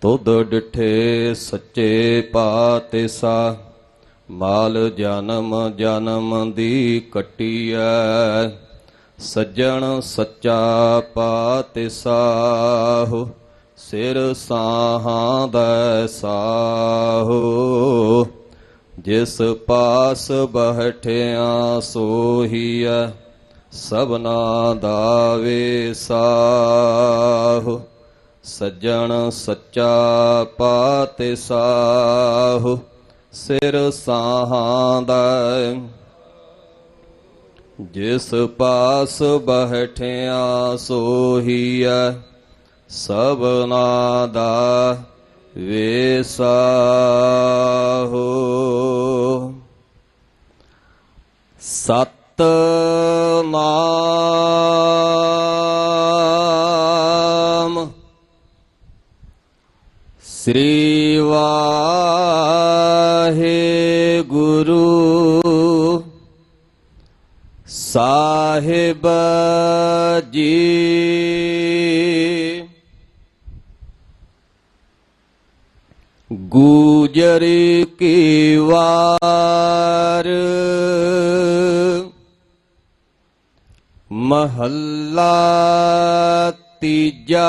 ਤੁਧ ਡਿਠੇ ਸੱਚੇ ਪਾਤਿਸਾ ਮਾਲ ਜਨਮ ਜਨਮ ਦੀ ਕਟੀਐ। ਸੱਜਣ ਸੱਚਾ ਪਾਤਿਸਾਹੁ ਸਿਰ ਸਾਹਾਂ ਦਾ ਸਾਹੁ। ਜਿਸ ਪਾਸ ਬਹਿਠਿਆ ਸੋਹੀਐ, ਸਭਨਾ ਦਾ ਵੇਸਾਹੁ ਸੱਜਣ ਸੱਚਾ ਪਾਤਿਸਾਹੁ ਸਿਰ ਸਾਹਾਂ ਦਾ ਜਿਸ ਪਾਸ ਬਹਿਠਿਆ ਸੋਹੀਐ ਸਭਨਾ ਦਾ ਵੇਸਾਹੁ ਸਤ ਨਾਮ ਸ੍ਰੀ ਵਾਹਿਗੁਰੂ ਸਾਹਿਬ ਜੀ ਗੂਜਰ ਕੀ ਵਾਰ ਮਹੱਲਾ ਤੀਜਾ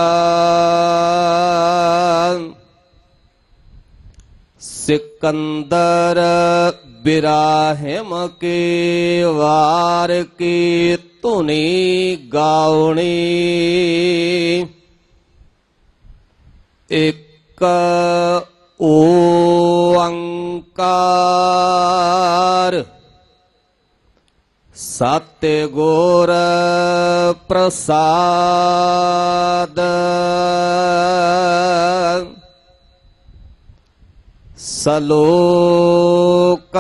ਸਿਕੰਦਰ ਬਿਰਾਹਿਮ ਕੇ ਵਾਰ ਕੀ ਧੁਨੀ ਗਾਉਣੀ। ਇੱਕ ਓੰਕਾਰ ਸਤਿ ਗੁਰ ਪ੍ਰਸਾਦ। ਸਲੋਕ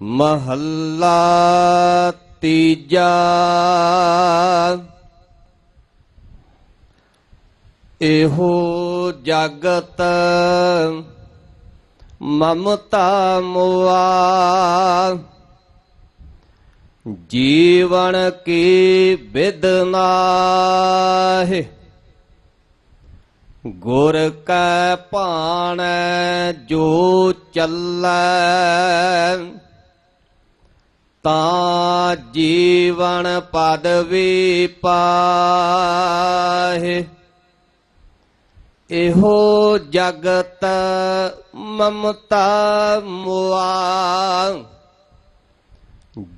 ਮਹੱਲਾ ਤੀਜਾ ਇਹੋ ਜਗਤ ਮਮਤਾ ਮੁਆ ਜੀਵਨ ਕੀ ਬਿਦਨਾਹਿ ਗੁਰ ਕੈ ਭਾਣ ਜੋ ਚੱਲੈ, ਤਾਂ ਜੀਵਨ ਪਦਵੀ ਪਾਹੇ। ਇਹੋ ਜਗਤ ਮਮਤਾ ਮੁਆ।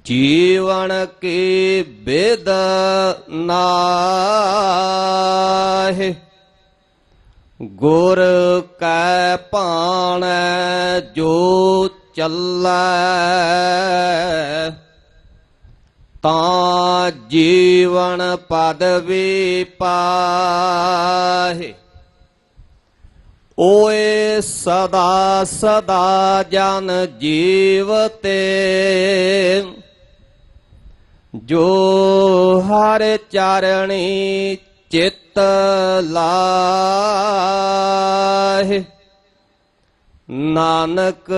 ਜੀਵਨ ਕੀ ਬੇਦ ਨਾਹਿ। ਗੁਰ ਕੈ ਭਾਣ ਜੋ ਚੱਲੈ, ਤਾਂ ਜੀਵਨ ਪਦਵੀ ਪਾਹੇ। ਓਏ ਸਦਾ ਸਦਾ ਜਨ ਜੀਵਤੇ ਜੋ ਹਰ ਚਰਣੀ ਚਿਤ ਲਾਹੇ ਨਾਨਕ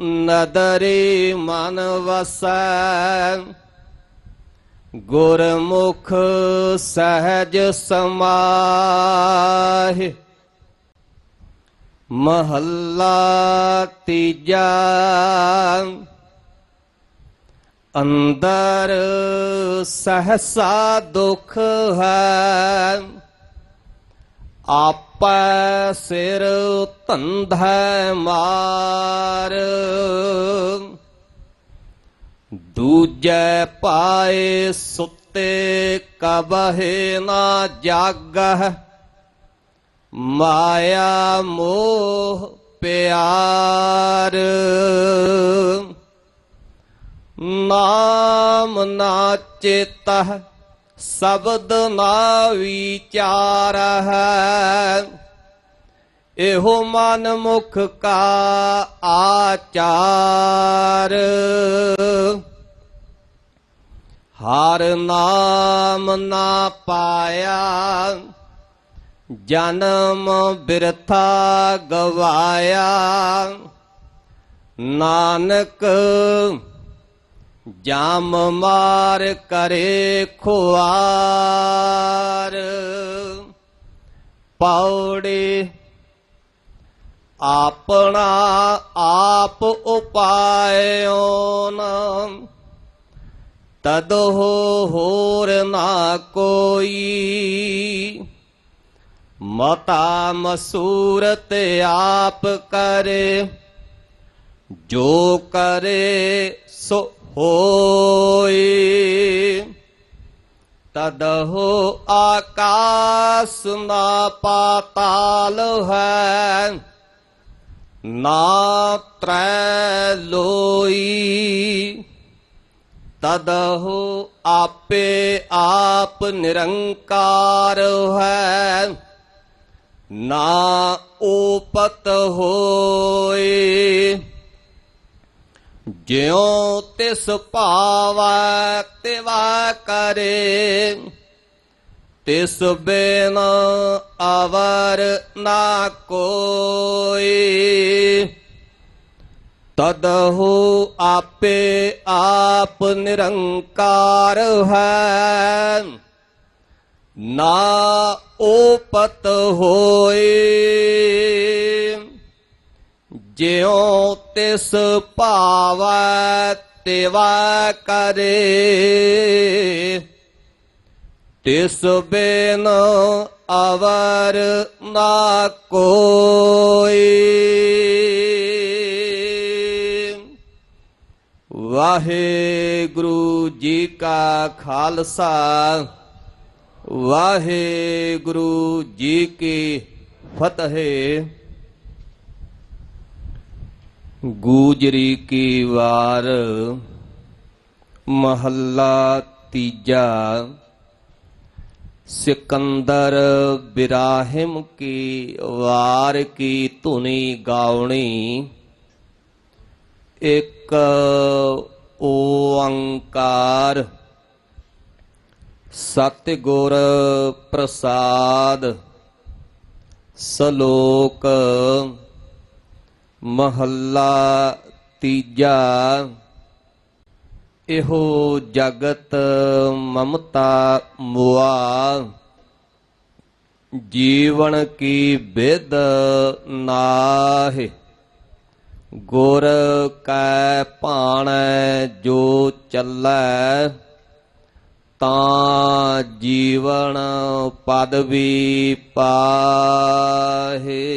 ਨਦਰੀ ਮਨ ਵਸੈ ਗੁਰਮੁਖ ਸਹਿਜ ਸਮਾਹਿ ਮਹੱਲਾ ਤੀਜਾ ਅੰਦਰ ਸਹਸਾ ਦੁਖ ਹੈ। ਆਪੈ ਸਿਰ ਧੰਧੈ ਮਾਰ। ਦੂਜੈ ਪਾਏ ਸੁੱਤੇ ਕਬਹਿ ਨਾ ਜਾਗਹਿ। ਮਾਇਆ ਮੋਹ ਪਿਆਰ। ਨਾਮ ਨਾ ਚੇਤਹ ਸ਼ਬਦ ਨਾ ਵਿਚਾਰ ਹੈ ਇਹੋ ਮਨ ਮੁਖ ਕਾ ਆਚਾਰ। ਹਰ ਨਾਮ ਨਾ ਪਾਇਆ, ਜਨਮ ਬਿਰਥਾ ਗਵਾਇਆ। ਨਾਨਕ ਜਾਮ ਮਾਰ ਕਰੇ ਖੁਆਰ। ਪੌੜੀ ਆਪਣਾ ਆਪ ਉਪਾਇਓ ਨਾਮ ਤਦੋ ਹੋਰ ਨਾ ਕੋਈ। ਮਤਾ ਮਸੂਰਤ ਆਪ ਕਰੇ। ਜੋ ਕਰੇ ਸੋ ਹੋਏ। ਤਦਹੁ ਆਕਾਸ ਨਾ ਪਾਤਾਲ ਹੈ, ਨਾ ਤਰੈ ਲੋਈ। ਤਦਹੁ ਆਪੇ ਆਪ ਨਿਰੰਕਾਰ ਹੈ, ਨਾ ਓਪਤ ਹੋਏ। ਜਿਉ ਤਿਸ ਭਾਵੈ ਤਿਵਾ ਕਰੇ, ਤਿਸ ਬਿਨ ਅਵਰ ਨਾ ਕੋਈ। ਤਦਹੁ ਆਪੇ ਆਪ ਨਿਰੰਕਾਰ ਹੈ, ਨਾ ਓਪਤ ਹੋਏ। ਜਿਉ ਤਿਸ ਭਾਵੈ ਤੇਵਾ ਕਰੇ। ਤਿਸ ਬਿਨ ਅਵਰ ਨਾ ਕੋਈ। ਵਾਹਿਗੁਰੂ ਜੀ ਕਾ ਖਾਲਸਾ, ਵਾਹਿਗੁਰੂ ਜੀ ਕੀ ਫਤਿਹ। ਗੂਜਰੀ ਕੀ ਵਾਰ, ਮਹੱਲਾ ਤੀਜਾ, ਸਿਕੰਦਰ ਬਿਰਾਹਿਮ ਕੀ ਵਾਰ ਕੀ ਧੁਨੀ ਗਾਉਣੀ, ਇੱਕ ਓੰਕਾਰ, ਸਤਿਗੁਰ ਪ੍ਰਸਾਦ, ਸ਼ਲੋਕ ਮਹੱਲਾ ਤੀਜਾ। ਇਹੋ ਜਗਤ ਮਮਤਾ ਮੁਆ। ਜੀਵਨ ਕੀ ਵਿਦ ਨਾਹਿ। ਗੁਰ ਕੈ ਭਾਣੈ ਜੋ ਚੱਲੈ, ਤਾਂ ਜੀਵਨ ਪਦਵੀ ਪਾਹੇ।